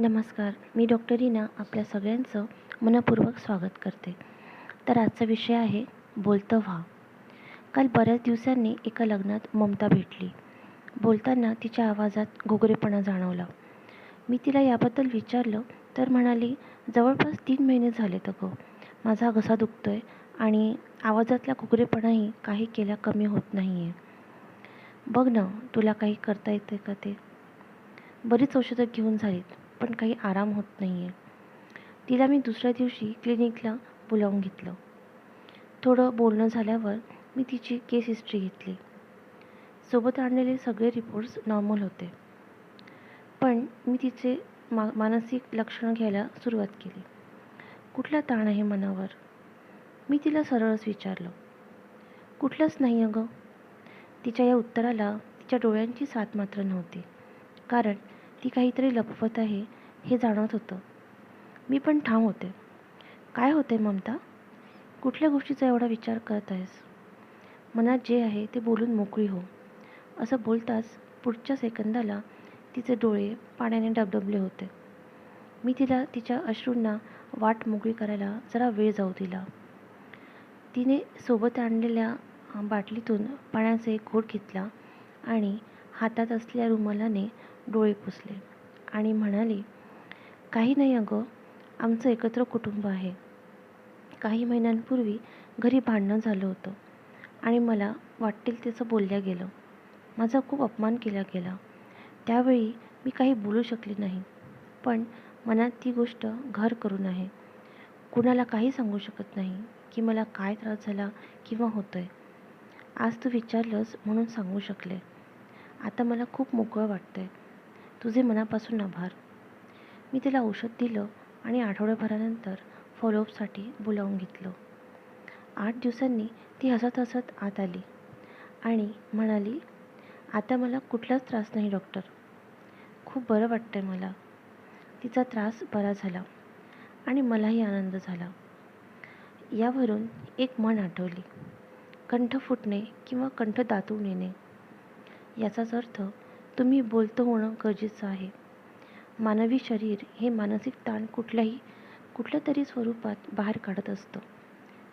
नमस्कार मी डॉक्टर रीना आपल्या सगळ्यांचं मनपूर्वक स्वागत करते. तर आजचा विषय आहे बोलतं व्हा. काल बऱ्याच दिवसांनी एका लग्नात ममता भेटली. बोलताना तिच्या आवाजात घोगरेपणा जाणवला. मी तिला याबद्दल विचारलं तर म्हणाली जवळपास तीन महिने झालेत अगं. माझा घसा दुखतो आहे आणि आवाजातला घोगरेपणाही काही केल्या कमी होत नाही आहे बघ ना तुला काही करता येते का ते? बरीच औषधं घेऊन झालीत. पण काही आराम होत नाही आहे तिला मी दुसऱ्या दिवशी क्लिनिकला बोलावून घेतलं. थोडं बोलणं झाल्यावर मी तिची केस हिस्ट्री घेतली. सोबत आणलेले सगळे रिपोर्ट्स नॉर्मल होते. पण मी तिचे मा मानसिक लक्षणं घ्यायला सुरुवात केली. कुठला ताण आहे मनावर? मी तिला सरळच विचारलं. कुठलंच नाही अगं. तिच्या या उत्तराला तिच्या डोळ्यांची साथ मात्र नव्हती. कारण ती काहीतरी लपवत आहे हे जाणवत होतं. मी पण ठाम होते. काय होते ममता? कुठल्या गोष्टीचा एवढा विचार करत आहेस? मनात जे आहे ते बोलून मोकळी हो. असं बोलताच पुढच्या सेकंदाला तिचे डोळे पाण्याने डबडबले होते. मी तिला तिच्या अश्रूंना वाट मोकळी करायला जरा वेळ जाऊ दिला. तिने सोबत आणलेल्या बाटलीतून पाण्याचा एक घोट घेतला आणि हातात असलेल्या रुमालाने डोळे पुसले आणि म्हणाली काही नाही अगं आमचं एकत्र कुटुंब आहे. काही महिन्यांपूर्वी घरी भांडणं झालं होतं आणि मला वाटेल त्याचं बोलल्या गेलं. माझा खूप अपमान केला गेला. त्यावेळी मी काही बोलू शकले नाही. पण मनात ती गोष्ट घर करून आहे. कुणाला काही सांगू शकत नाही की मला काय त्रास झाला किंवा होतो आहे आज तू विचारलंस म्हणून सांगू शकले. आता मला खूप मोकळं वाटतं आहे तुझे मनापासून आभार मी तिला औषध दिलं आणि आठवड्याभरानंतर फॉलोअपसाठी बोलावून घेतलं. आठ दिवसांनी ती हसत हसत आत आली आणि म्हणाली आता मला कुठलाच त्रास नाही डॉक्टर खूप बरं वाटतं आहे मला. तिचा त्रास बरा झाला आणि मलाही आनंद झाला. यावरून एक म्हण आठवली. कंठ फुटणे किंवा कंठ दातून येणे याचाच अर्थ तुम्ही बोलतं होणं गरजेचं आहे. मानवी शरीर हे मानसिक ताण कुठल्याही कुठल्या तरी स्वरूपात बाहेर काढत असतं.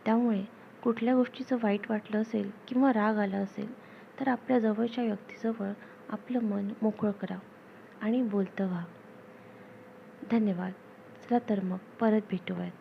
त्यामुळे कुठल्या गोष्टीचं वाईट वाटलं असेल किंवा राग आला असेल तर आपल्या जवळच्या व्यक्तीजवळ आपलं मन मोकळं करा आणि बोलतं व्हा. धन्यवाद. चला तर मग परत भेटूयात.